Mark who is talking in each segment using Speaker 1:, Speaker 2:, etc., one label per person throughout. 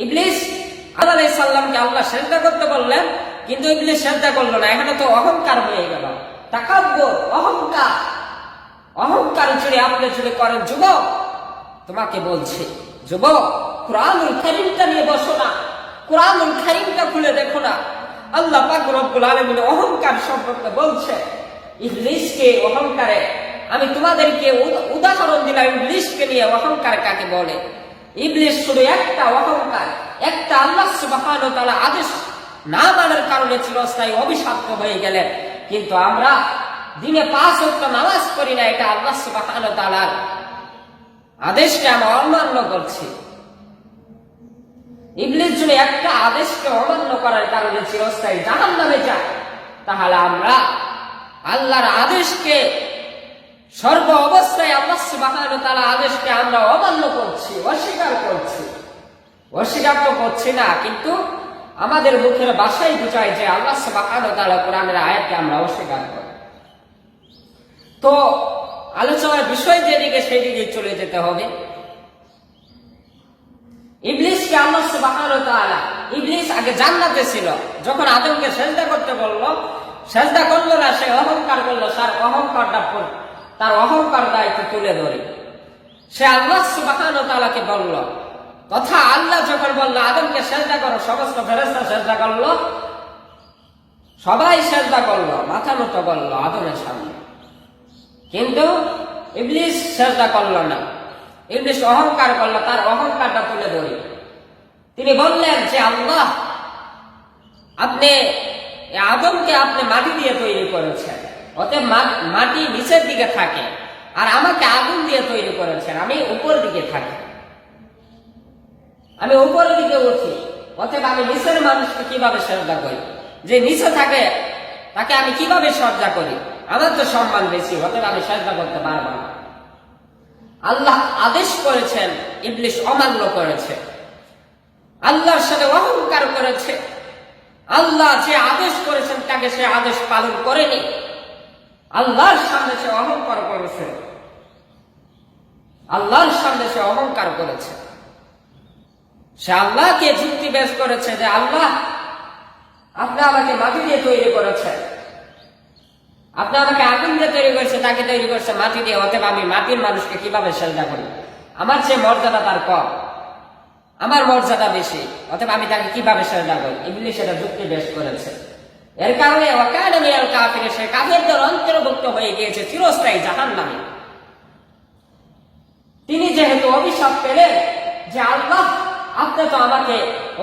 Speaker 1: ইবলিস আলাইহিস সাল্লামকে আল্লাহ সেজদা করতে বললেন, কিন্তু ইবলিস সেজদা করল না। এখানে তো অহংকার হয়ে গেল। তাকাব্বর, অহংকার। অহংকার যদি আপনি যদি করেন যুবক। তোমাকে বলছি, যুবক, কোরআনুল কারীমটা নিয়ে বসো না। কোরআনুল কারীমটা খুলে দেখো না। আল্লাহ পাক রব্বুল আলামিন অহংকার সম্পর্কে বলছে, ইবলিসকে অহংকারে। আমি তোমাদেরকে উদ- উদাহরণ দিলাম, ইবলিসকে নিয়ে অহংকার কাকে বলে? ইবলিস শুধু একটা অহংকার একটা আল্লাহ সুবহানাহু ওয়া তাআলা আদেশ না মানার কারণে চিরস্থায়ী অভিশপ্ত হয়ে গেলেন। কিন্তু আমরা দিনে পাঁচ ওয়াক্ত নামাজ পড়ি না, এটা আল্লাহ সুবহানাহু ওয়া তাআলার আদেশকে আমরা অমান্য করছি। ইবলিস যদি একটা আদেশকে অমান্য করার কারণে চিরস্থায়ী জাহান নামে যায়, তাহলে আমরা আল্লাহর আদেশকে সর্ব অবস্থায় আল্লাহ সুবহানাহু ওয়া তাআলা আদেশকে আমরা অমান্য করছি, অস্বীকার করছি। অস্বীকার তো করছি না, কিন্তু আমাদের মুখের ভাষাই বুঝায় যে আল্লাহ সুবহানাহু ওয়া তাআলা কোরআনের আয়াতকে আমরা অস্বীকার করি। তো আলোচনার বিষয় যেদিকে সেই দিকে চলে যেতে হবে। ইবলিসকে আল্লাহ সুবহানাহু ওয়া তাআলা, ইবলিস আগে জান্নাতে ছিল, যখন আদমকে সেজদা করতে বলল, সেজদা করল না, সে অহংকার করল তার অহংকারটা তার অহংকার দায়িত্ব তুলে ধরে। সে আল্লাহ সুবহানাহু ওয়া তাআলাকে বলল তথা আল্লাহ যখন বলল, আদমকে সেজদা করো, সমস্ত ফেরেশতা সেজদা করল, সবাই সেজদা করল, মাথা নত করল আদমের সামনে। কিন্তু ইবলিস সেজদা করল না। ইবলিস অহংকার করল, তার অহংকারটা তুলে ধরি। তিনি বললেন যে, আল্লাহ, আপনি আদমকে আপনি মাটি দিয়ে তৈরি করেছেন। অতএব মাটি নিচের দিকে থাকে। আর আমাকে আগুন দিয়ে তৈরি করেছেন, আমি উপর দিকে থাকি। আমি উপরের দিকে উঠি। অতএব আমি নিচের মানুষকে কীভাবে শ্রদ্ধা করি? যে নিচে থাকে, তাকে আমি কীভাবে শ্রদ্ধা করি? আমার তো সম্মান বেশি, অতএব আমি শ্রদ্ধা করতে পারব না। আল্লাহ আদেশ করেছেন ইবলিশ অমান্য করেছে। আল্লাহর সাথে অহংকার করেছে। আল্লাহ যে আদেশ করেছেন, তাকে সে আদেশ পালন করেনি। আল্লাহর সামনে সে অহংকার করেছে। আল্লাহর সামনে সে অহংকার করেছে। সে আল্লাহকে যুক্তি বেশ করেছে যে আল্লাহ, আপনি আমাকে মাটি দিয়ে তৈরি করেছেন। আপনি আমাকে আগুন দিয়ে তৈরি করেছে, তাকে তৈরি করেছে মাটি দিয়ে, অতএব আমি মাটির মানুষকে কীভাবে সেজদা করি? আমার যে মর্যাদা তার কম। আমার মর্যাদা বেশি, অতএব আমি তাকে কীভাবে সেজদা করি? ইবলিশ সেটা যুক্তি বেশ করেছে। এর কারণে কাফির, সে কাফেরদের অন্তর্ভুক্ত হয়ে গিয়েছে চিরস্থায়ী জাহান্নামে তিনি যেহেতু অভিশাপ পেলেন যে আল্লাহ, আপনি তো আমাকে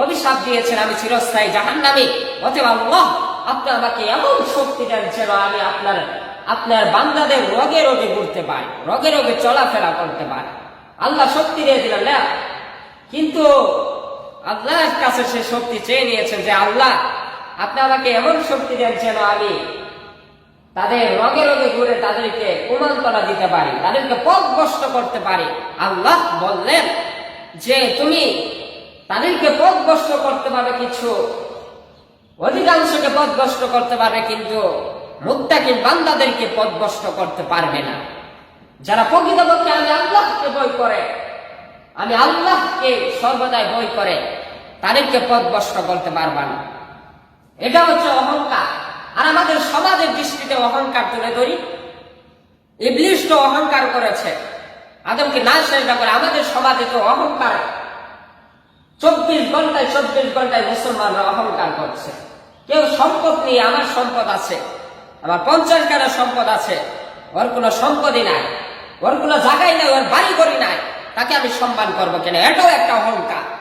Speaker 1: অভিশাপ দিয়েছেন, আমি চিরস্থায়ী জাহান্নামী অতএব আল্লাহ, আপনি আমাকে এমন শক্তি দেন যেন আমি আপনার আপনার বান্দাদের রোগে রোগে ঘুরতে পারি রোগে রোগে চলাফেরা করতে পারি। আল্লাহ শক্তি দিয়ে দিলেন না কিন্তু আল্লাহর কাছে সে শক্তি চেয়ে নিয়েছেন যে, আল্লাহ আপনি আমাকে এমন শক্তি দেন যেন আমি তাদের রগে রগে ঘুরে তাদেরকে কুমান্তনা দিতে পারি, তাদেরকে পথভ্রষ্ট করতে পারি। আল্লাহ বললেন যে তুমি তাদেরকে পথভ্রষ্ট করতে পারবে কিছু, অধিকাংশকে পথভ্রষ্ট করতে পারবে কিন্তু মুত্তাকি বান্দাদেরকে পথভ্রষ্ট করতে পারবে না। যারা প্রকৃতপক্ষে আমি আল্লাহকে বই করে, আমি আল্লাহকে সর্বদাই বই করে, তাদেরকে পথভ্রষ্ট করতে পারবা না। এটা হচ্ছে অহংকার। আর আমাদের সমাজের দৃষ্টিতে অহংকার তুলে ধরি। ইবলিশ তো অহংকার করেছে। আদমকে না চেষ্টা করে আমাদের সমাজে তো অহংকার। চব্বিশ ঘন্টায় চব্বিশ ঘন্টায় মুসলমানরা অহংকার করছে। কেউ সম্পদ নিয়ে আমার সম্পদ আছে। আমার পঞ্চাশ গাড়া সম্পদ আছে। ওর কোনো সম্পদই নাই। ওর কোনো জায়গায় নাই, ওর বাড়ি করি নাই। তাকে আমি সম্মান করব কেন? এটাও একটা অহংকার।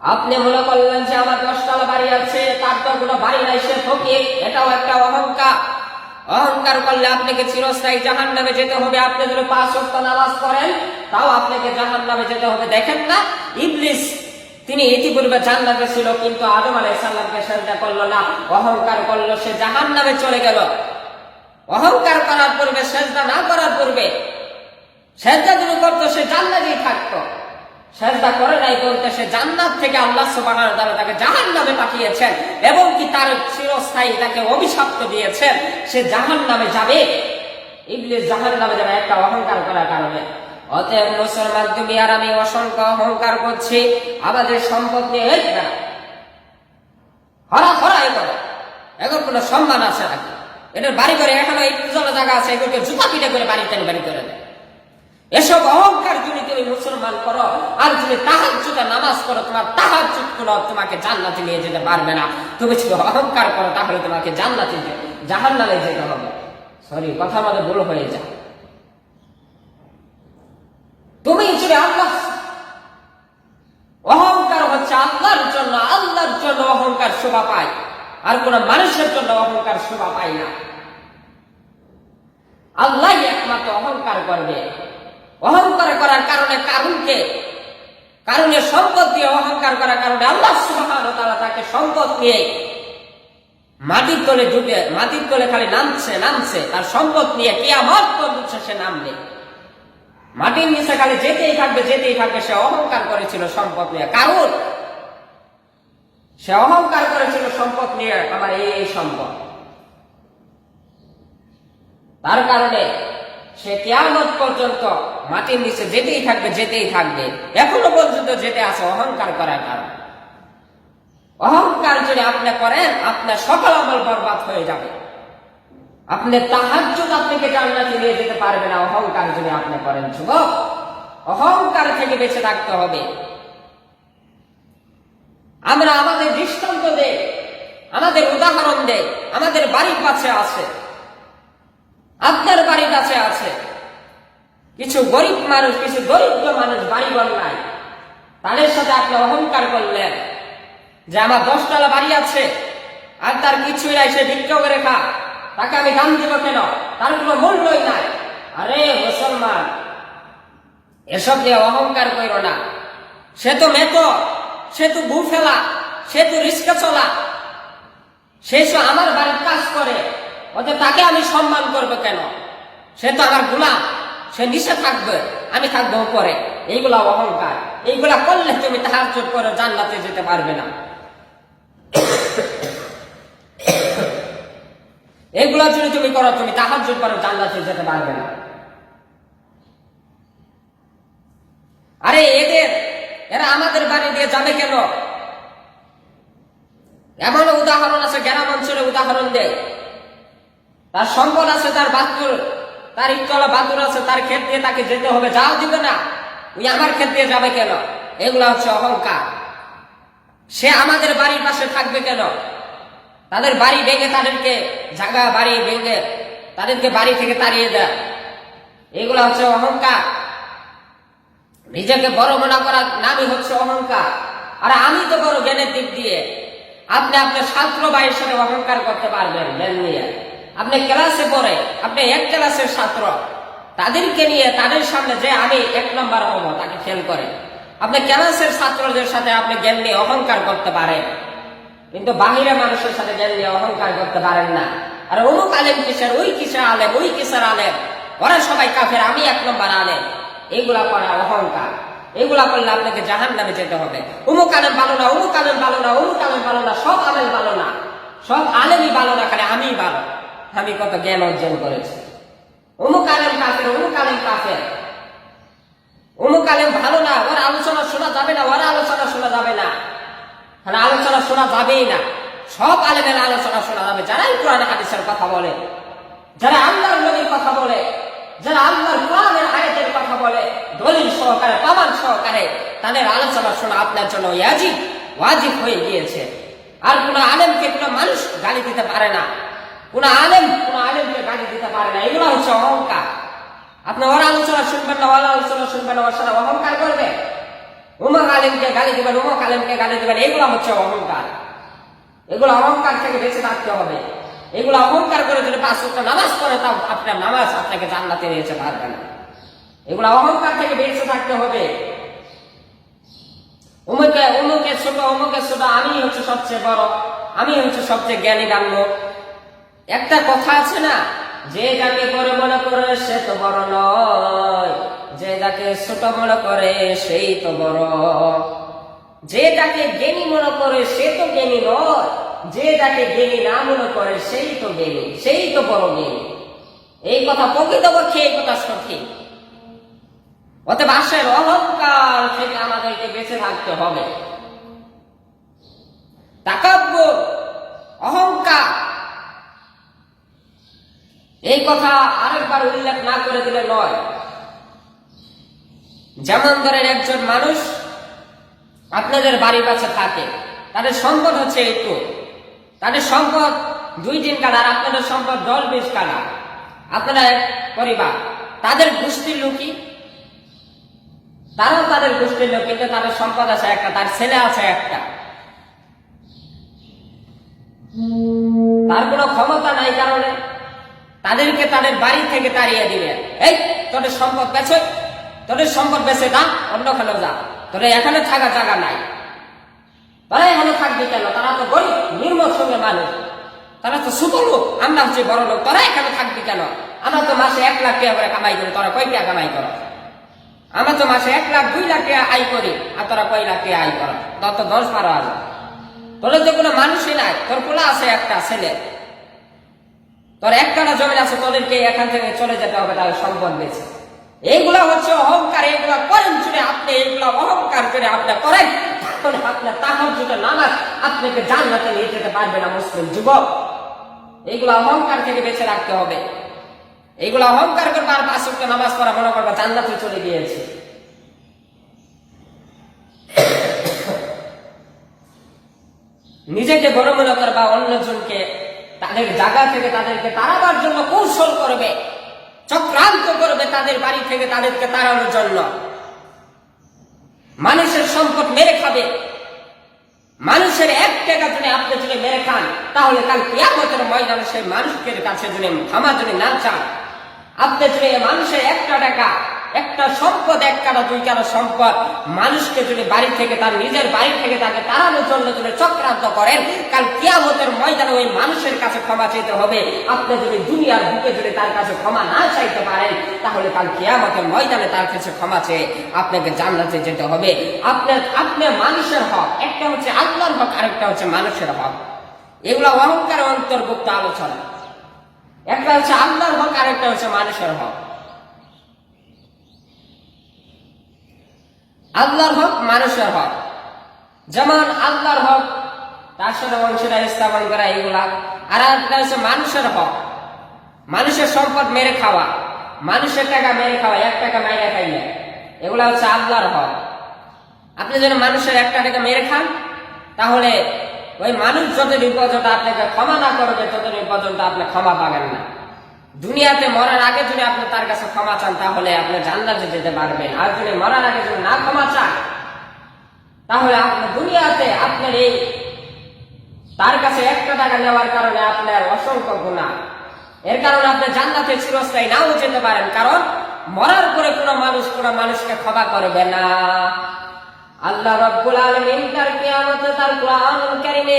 Speaker 1: আপনি মনে করলেন যে আমার দশতলা বাড়ি আছে, তার তো কোনো বাড়ি নাই, সে ফকির, এটাও একটা অহংকার। অহংকার করলে আপনাকে চিরস্থায়ী জাহান নামে যেতে হবে। আপনি যদি পাঁচ ওয়াক্ত নামাজ করেন তাও আপনাকে জাহান নামে যেতে হবে। দেখেন না, ইবলিস, তিনি ইতিপূর্বে জান্নাতে ছিল, কিন্তু আদম আলাই সাল্লামকে সেজদা করল না, অহংকার করল, সে জাহান নামে চলে গেল। অহংকার করার পূর্বে, সেজদা না করার পূর্বে, সেজদা যদি করতো, সে জান্নাতেই থাকতো। সেজদা করে নাই বলতে সে জান্নাত থেকে আল্লাহ সুবহানাহু তাআলা তাকে জাহান্নামে পাঠিয়েছেন এবং কি তার চিরস্থায়ী তাকে অভিশপ্ত দিয়েছেন, সে জাহান্নামে যাবে। ইবলিস জাহান্নামে যাবে একটা অহংকার করার কারণে। অতএব মুসলমান তুমি আর আমি অসংখ্য অহংকার করছি, আমাদের সম্পদ নিয়ে এই না। হরা হরা এ এখন কোনো সম্মান আছে নাকি? এটার বাড়ি করে এখনও এই পুজোর জায়গা আছে, এগুলোকে জুতা পিঠে করে বাড়িতে বাড়ি করে দেয়। এসব অহংকার যদি তুমি মুসলমান করো, আর যদি তাহার যুগে নামাজ করো তোমার তাহার যুগ কোনো তোমাকে জান্নাতে নিয়ে যেতে পারবে না। তুমি যদি অহংকার করো, তাহলে তোমাকে জান্নাতে জাহান নামে যেতে হবে। সরি কথা আমাদের ভুল হয়ে যায়। তুমি যদি আল্লাহ অহংকার হচ্ছে আল্লাহর জন্য আল্লাহর জন্য অহংকার শোভা পায়। আর কোন মানুষের জন্য অহংকার শোভা পায় না। আল্লাহ একমাত্র অহংকার করবে। অহংকার করার কারণে কারণকে কারণে সম্পদ দিয়ে অহংকার করার কারণে আল্লাহ তারা তাকে সম্পদ নিয়ে মাটির তলে ঢুকে, মাটির তলে খালি নামছে নামছে, তার সম্পদ নিয়ে কেয়ামত পর্যন্ত সে নামবে মাটির নিচে খালি যেতেই থাকবে যেতেই থাকবে, সে অহংকার করেছিল সম্পদ নিয়ে। কারণ? সে অহংকার করেছিল সম্পদ নিয়ে আমার এই সম্পদ। তার কারণে সে কেয়ামত পর্যন্ত মাটির নিচে যেতেই থাকবে যেতেই থাকবে। এখনও পর্যন্ত যেতে আছে, অহংকার করার কারণে অহংকার যদি আপনি করেন, আপনার সকল আমল বরবাদ হয়ে যাবে। আপনি তাহাজ্জুদ আপনাকে জান্নাতে নিয়ে যেতে পারবে না, অহংকার যদি আপনি করেন, যুবক। অহংকার থেকে বেঁচে থাকতে হবে। আমরা আমাদের দৃষ্টান্ত দেই আমাদের উদাহরণ দেয় আমাদের বাড়ির কাছে আছে। আপনার বাড়ির কাছে আছে। কিছু গরিব মানুষ, কিছু দরিদ্র মানুষ বাড়ি ঘর নাই তাদের সাথে আপনি অহংকার করলেন যে আমার দশতলা বাড়ি আছে, আর তার কিছুই নাই, সে ভিক্ষা করে খা তাকে আমি গান দিব কেন? তার কোনো মূল্যই নাই। আরে মুসলমান, এসব নিয়ে অহংকার করো না। সে তো মেত, সে তো বু ফেলা, সে তো রিস্কা চলা। সে আমার বাড়ির কাজ করে। অতএব তাকে আমি সম্মান করব কেন? সে তো আমার গুলাম সে নিচে থাকবে, আমি থাকব উপরে। এইগুলা অহংকার। এইগুলা করলে তুমি তাহার চোখ করে জান্নাতে যেতে পারবে না। এগুলা যদি তুমি করো, তুমি তাহার চোখ করে জান্নাতে যেতে পারবে না। আরে এদের, এরা আমাদের বাড়ি দিয়ে যাবে কেন? এমন উদাহরণ আছে গ্রাম অঞ্চলে উদাহরণ দেয়। তার সম্পদ আছে, তার বাহাদুর, তার ইটতলা বাহাদুর আছে, তার ক্ষেত দিয়ে তাকে যেতে হবে। যাও দিবে না। ওই আমার ক্ষেত দিয়ে যাবে কেন? এগুলা হচ্ছে অহংকার। সে আমাদের বাড়ির পাশে থাকবে কেন? তাদের বাড়ি ভেঙে তাদেরকে জায়গা বাড়ি ভেঙে তাদেরকে বাড়ি থেকে তাড়িয়ে দেয়। এগুলো হচ্ছে অহংকার। নিজেকে বড় মনে করার নামই হচ্ছে অহংকার। আর আমি তো বড় জ্ঞানের দিক দিয়ে। আপনি আপনার ছাত্র ভাইয়ের সাথে অহংকার করতে পারবেন, জ্ঞান নিয়ে। আপনি ক্লাসে পড়ে, আপনি এক ক্লাসের ছাত্র, তাদেরকে নিয়ে তাদের সামনে যে আমি এক নম্বর হব, তাকে ফেল করে। আপনি ক্লাসের ছাত্রদের সাথে আপনি জ্ঞান নিয়ে অহংকার করতে পারেন। কিন্তু বাহিরে মানুষের সাথে জ্ঞান নিয়ে অহংকার করতে পারেন না। আর অমুক আলেম কিসের, ওই কিসের আলেম, ওই কিসের আলেম? ওরা সবাই কাফের, আমি এক নম্বর আলেম। এইগুলা করা অহংকার। এগুলা করলে আপনাকে জাহান নামে যেতে হবে। অমুক আলেম ভালো না, অমুক আলেম ভালো না, অমুক আলেম ভালো না, সব আলেম ভালো না। সব আলেমই ভালো না, খালি আমিই ভালো। আমি কত জ্ঞান অর্জন করেছি। অমুক আলেম কাফের, অমুক আলেম কাফের। অমুক আলেম ভালো না, ওর আলোচনা শোনা যাবে না, ওর আলোচনা শোনা যাবে না। তাহলে আলোচনা শোনা যাবেই না। সব আলেমের আলোচনা শোনা যাবে। যারাই কোরআন হাদিসের কথা বলে, যারা আল্লাহর নবীর কথা বলে, যারা আল্লাহর কোরআনের আয়াতের কথা বলে, দলিল সহকারে, প্রমাণ সহকারে, তাদের আলোচনা শোনা আপনার জন্য ইয়াজিব ওয়াজিব হয়ে গিয়েছে। আর কোন আলেমকে কোন মানুষ গালি দিতে পারে না। কোন আলেম, কোন আলেমকে গালি দিতে পারে না। এগুলো হচ্ছে অহংকার। আপনি ওর আলোচনা শুনবেন না ওর আলোচনা শুনবেন না ওর সাথে অহংকার করবে। উমক আলেমকে গালি দিবেন উমক আলেমকে গালি দিবেন, এগুলো হচ্ছে অহংকার। এগুলো অহংকার থেকে বেঁচে থাকতে হবে। এগুলো অহংকার করে যদি পাঁচ ওয়াক্ত নামাজ পড়ে, তাও আপনার নামাজ আপনাকে জান্নাতে নিয়ে যেতে পারবে না। এগুলো অহংকার থেকে বেঁচে থাকতে হবে। অমুকে অমুকের ছোট অমুকের ছোট আমি হচ্ছে সবচেয়ে বড় আমি হচ্ছে সবচেয়ে জ্ঞানী গান্য একটা কথা আছে না, যে যাকে বড় মনে করে সে তো বড় নয়, যে যাকে ছোট মনে করে সেই তো বড়। যে যাকে জ্ঞানী মনে করে সে তো জ্ঞানী নয়, যে যাকে জ্ঞানী না মনে করে সেই তো জ্ঞানী, সেই তো বড় জ্ঞানী। এই কথা প্রকৃতপক্ষে এই কথা সঠিক। অতএব আসেন অহংকার থেকে আমাদেরকে বেঁচে থাকতে হবে। তাকাব্য, অহংকার এই কথা আরেকবার উল্লেখ না করে দিলে নয়। যেমন ধরেন একজন মানুষ আপনাদের বাড়ির কাছে থাকে, তাদের সম্পদ হচ্ছে একটু তাদের সম্পদ দুই দিন কাল আর আপনাদের সম্পদ দশ বিশ কালা আপনারা পরিবার, তাদের গোষ্ঠীর লোকই তারাও তাদের গোষ্ঠীর লোক, কিন্তু তাদের সম্পদ আছে একটা, তার ছেলে আছে একটা। তার কোনো ক্ষমতা নাই কারণে। তাদেরকে তাদের বাড়ি থেকে তাড়িয়ে দিবে এই, তোদের সম্পদ বেছে তোদের সম্পদ বেছে দা অন্যখানে যা। তোদের এখানে থাকা জায়গা নাই। তারা এখানে থাকবি কেন? তারা তো গরিব নির্মল সঙ্গে মানুষ। তারা তো ছোট লোক, আমরা হচ্ছে বড় লোক। তোরা এখানে থাকবি কেন? আমরা তো মাসে এক লাখ টাকা করে কামাই করি, তোরা কয় টাকা কামাই করো? আমরা তো মাসে এক লাখ, দুই লাখ টাকা আয় করি, আর তোরা কয় লাখ টাকা আয় করো? তোর তো দশ বারো হাজার। তোদের তো কোনো মানুষই নাই। তোর পোলা আছে একটা ছেলে? তোর একটা জমি আছে, তোদেরকে এখান থেকে চলে যেতে হবে, তাহলে সম্পদ বেছে এইগুলা হচ্ছে অহংকার, এইগুলা করেন চুড়ে আপনি, এইগুলা অহংকার করে আপনি করেন। তাহলে আপনার তাহার জুটে নামাজ আপনাকে জান্নাতে নিয়ে যেতে পারবে না, মুসলিম যুবক? এইগুলা অহংকার থেকে বেঁচে রাখতে হবে। এইগুলা অহংকার করবে আর পাঁচ নামাজ পড়া মনে করবে জান্নাতে চলে গিয়েছে। নিজেকে বড় মনে করবা, অন্যজনকে তাদের জায়গা থেকে তাদেরকে তাড়াবার জন্য কৌশল করবে, চক্রান্ত করবে তাদের বাড়ি থেকে তাদেরকে তাড়ানোর জন্য। মানুষের সম্পদ মেরে খাবে। মানুষের এক টাকা যদি আপনি যদি মেরে খান, তাহলে কাল কিয়ামতের ময়দানে সেই মানুষের কাছে যদি ক্ষমা যদি না চান, আপনি যদি মানুষের একটা টাকা একটা সম্পদ, এক কাটা দুই কাটা সম্পদ। মানুষকে যদি বাড়ি থেকে তার নিজের বাড়ি থেকে তাকে তাড়ানোর জন্য যদি চক্রান্ত করেন, কাল কিয়ামতের ময়দানে ওই মানুষের কাছে ক্ষমা চাইতে হবে। আপনি যদি দুনিয়ার বুকে যদি তার কাছে ক্ষমা না চাইতে পারেন, তাহলে কাল কিয়ামতের ময়দানে তার কাছে ক্ষমা চেয়ে আপনাকে জান্নাতে যেতে হবে। আপনার আপনি মানুষের হক, একটা হচ্ছে আল্লাহর হক, আরেকটা হচ্ছে মানুষের হক। এগুলো অহংকার অন্তর্ভুক্ত আলোচনা। একটা হচ্ছে আল্লাহর হক, আরেকটা হচ্ছে মানুষের হক। আল্লাহর হক মানুষের হক। যেমন আল্লাহর হক, তার সাথে অংশীদার স্থাপন করা এগুলা। আর একটা হচ্ছে মানুষের হক। মানুষের সম্পদ মেরে খাওয়া। মানুষের টাকা মেরে খাওয়া, এক টাকা মেরে খাইলে। এগুলা হচ্ছে আল্লাহর হক। আপনি যদি মানুষের একটা টাকা মেরে খান, তাহলে ওই মানুষ যতদিন পর্যন্ত আপনাকে ক্ষমা না করবে, ততদিন পর্যন্ত আপনি ক্ষমা পাবেন না। দুনিয়াতে মরার আগে যদি আপনি তার কাছে ক্ষমা চান, তাহলে আপনি জান্নাতে যেতে পারবেন। আর যদি মরার আগে যদি না ক্ষমা চান, তাহলে আপনি দুনিয়াতে আপনার এই তার কাছে একটা টাকা নেওয়ার কারণে আপনার অসংখ্য গুণা এর কারণে আপনি জান্নাতে চিরস্থায়ী নাও যেতে পারেন। কারণ মরার পরে কোনো মানুষ কোনো মানুষকে ক্ষমা করবে না। আল্লাহ রব্বুল আলমিন তার কিয়ামতে তার কোরআন কারিমে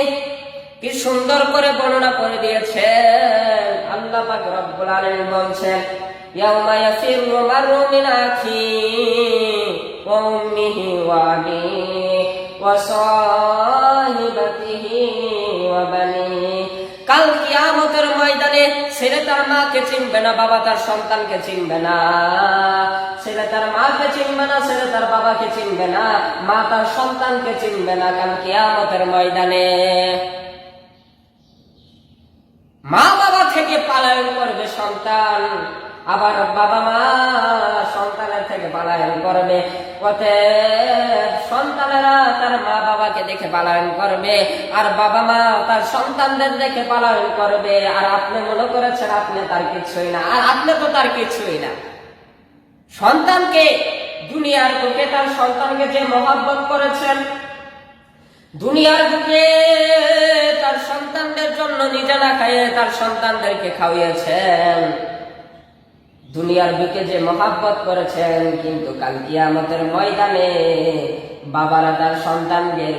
Speaker 1: কি সুন্দর করে বর্ণনা করে দিয়েছেন আল্লাহ পাক রব্বুল আলামিন বলছেন, ইয়াউমা ইয়াফিরু মারু মিন আখি ওয়া উম্মিহি ওয়া আবিহি ওয়া সাহিবাতিহি ওয়া বানিহি কাল কিয়ামতের ময়দানে ছেলে তার মাকে চিনবে না, বাবা তার সন্তানকে চিনবে না। ছেলে তার মাকে চিনবে না, ছেলে তার বাবাকে চিনবে না, মা তার সন্তানকে চিনবে না কাল কিয়ামতের ময়দানে। মা বাবা থেকে পালায়ন করবে সন্তান, আবার বাবা মা সন্তানের থেকে পালায়ন করবে। সন্তানেরা তার মা বাবাকে দেখে পালায়ন করবে, আর বাবা মা তার সন্তানদের দেখে পালায়ন করবে। আর আপনি মনে করেছেন আপনি তার কিছুই না, আর আপনি তো তার কিছুই না। সন্তানকে, দুনিয়ার বুকে তার সন্তানকে যে মহাব্বত করেছেন, দুনিয়ার বুকে তার সন্তানদের জন্য নিজে না খাইয়ে তার সন্তানদেরকে খাওয়িয়েছেন। দুনিয়ার বুকে যে মহাব্বত করেছেন, কিন্তু কাল কিয়ামতের ময়দানে বাবারা তার সন্তানদের